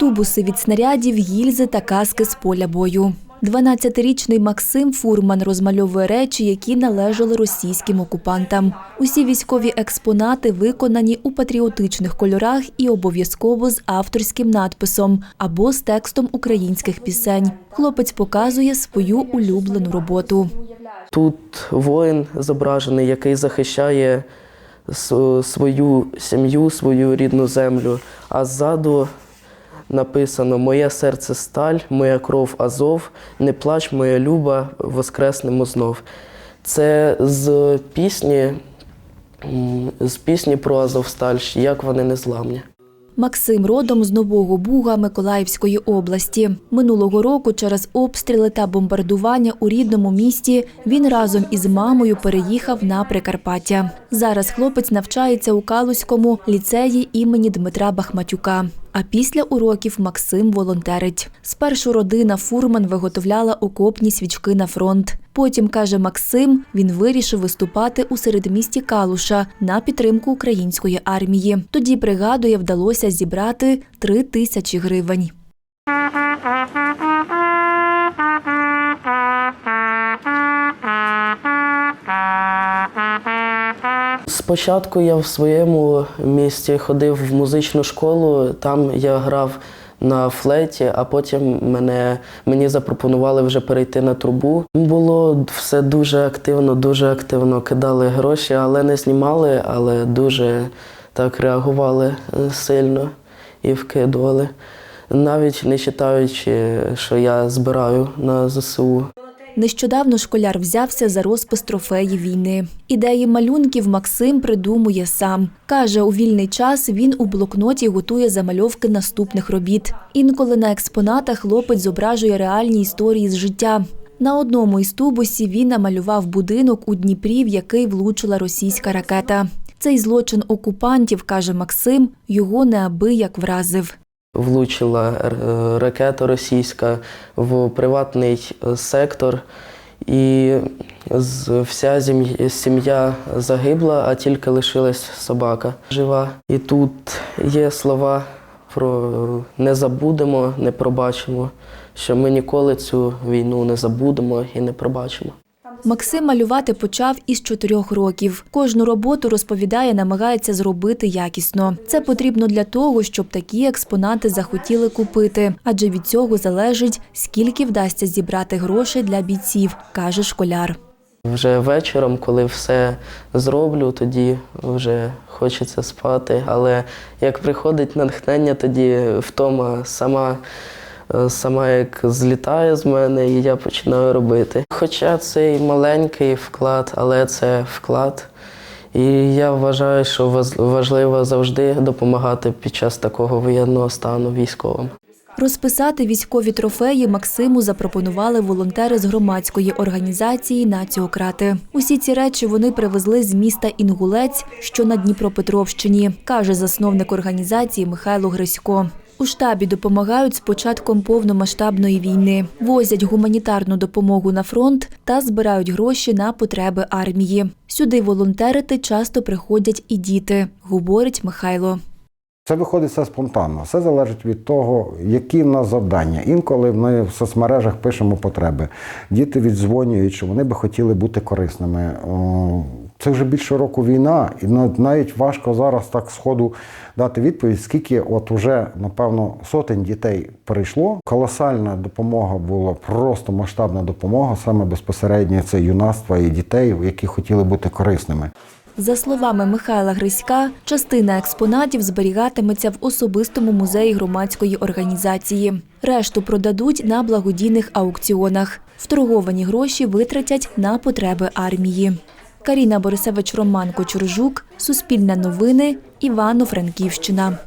Тубуси від снарядів, гільзи та каски з поля бою. 12-річний Максим Фурман розмальовує речі, які належали російським окупантам. Усі військові експонати виконані у патріотичних кольорах і обов'язково з авторським надписом або з текстом українських пісень. Хлопець показує свою улюблену роботу. Тут воїн зображений, який захищає свою сім'ю, свою рідну землю. А ззаду написано Моє серце сталь, моя кров Азов, не плач, моя люба, воскреснемо знов. Це з пісні, з пісні про Азовсталь, як вони незламні. Максим родом з Нового Буга Миколаївської області. Минулого року через обстріли та бомбардування у рідному місті він разом із мамою переїхав на Прикарпаття. Зараз хлопець навчається у Калузькому ліцеї імені Дмитра Бахматюка. А після уроків Максим волонтерить. Спершу родина Фурман виготовляла окопні свічки на фронт. Потім, каже Максим, він вирішив виступати у середмісті Калуша на підтримку української армії. Тоді пригадує, вдалося зібрати три тисячі гривень. Спочатку я в своєму місті ходив в музичну школу, там я грав на флеті, а потім мене, мені запропонували вже перейти на трубу. Було все дуже активно, дуже активно кидали гроші, але не знімали, але дуже так реагували е, сильно і вкидували. Навіть не вважаючи, що я збираю на ЗСУ. Нещодавно школяр взявся за розпис трофеїв війни. Ідеї малюнків Максим придумує сам. Каже, у вільний час він у блокноті готує замальовки наступних робіт. Інколи на експонатах хлопець зображує реальні історії з життя. На одному із тубусів він намалював будинок у Дніпрі, в який влучила російська ракета. Цей злочин окупантів, каже Максим, його неабияк вразив. Влучила е, ракета російська в приватний е, сектор, і вся сім'я загибла, а тільки лишилась собака жива. І тут є слова про не забудемо, не пробачимо, що ми ніколи цю війну не забудемо і не пробачимо. Максим малювати почав із чотирьох років. Кожну роботу розповідає, намагається зробити якісно. Це потрібно для того, щоб такі експонати захотіли купити, адже від цього залежить, скільки вдасться зібрати грошей для бійців, каже школяр. Вже вечором, коли все зроблю, тоді вже хочеться спати. Але як приходить натхнення, тоді втома сама, сама як злітає з мене, і я починаю робити. Хоча це і маленький вклад, але це вклад. І я вважаю, що важливо завжди допомагати під час такого воєнного стану військовим. Розписати військові трофеї Максиму запропонували волонтери з громадської організації Націократи. Усі ці речі вони привезли з міста Інгулець, що на Дніпропетровщині, каже засновник організації Михайло Грисько. У штабі допомагають з початком повномасштабної війни, возять гуманітарну допомогу на фронт та збирають гроші на потреби армії. Сюди волонтерити часто приходять і діти, говорить Михайло. Це виходить все спонтанно. Все залежить від того, які в нас завдання. Інколи ми в соцмережах пишемо потреби. Діти віддзвонюють, що вони би хотіли бути корисними. Це вже більше року війна, і нав- навіть важко зараз так сходу дати відповідь, скільки от уже, напевно, сотень дітей прийшло. Колосальна допомога була, просто масштабна допомога, саме безпосередньо це юнацтва і дітей, які хотіли бути корисними. За словами Михайла Гриська, частина експонатів зберігатиметься в особистому музеї громадської організації. Решту продадуть на благодійних аукціонах. Вторговані гроші витратять на потреби армії. Каріна Борисевич, Роман Кочуржук, Суспільне новини, Івано-Франківщина.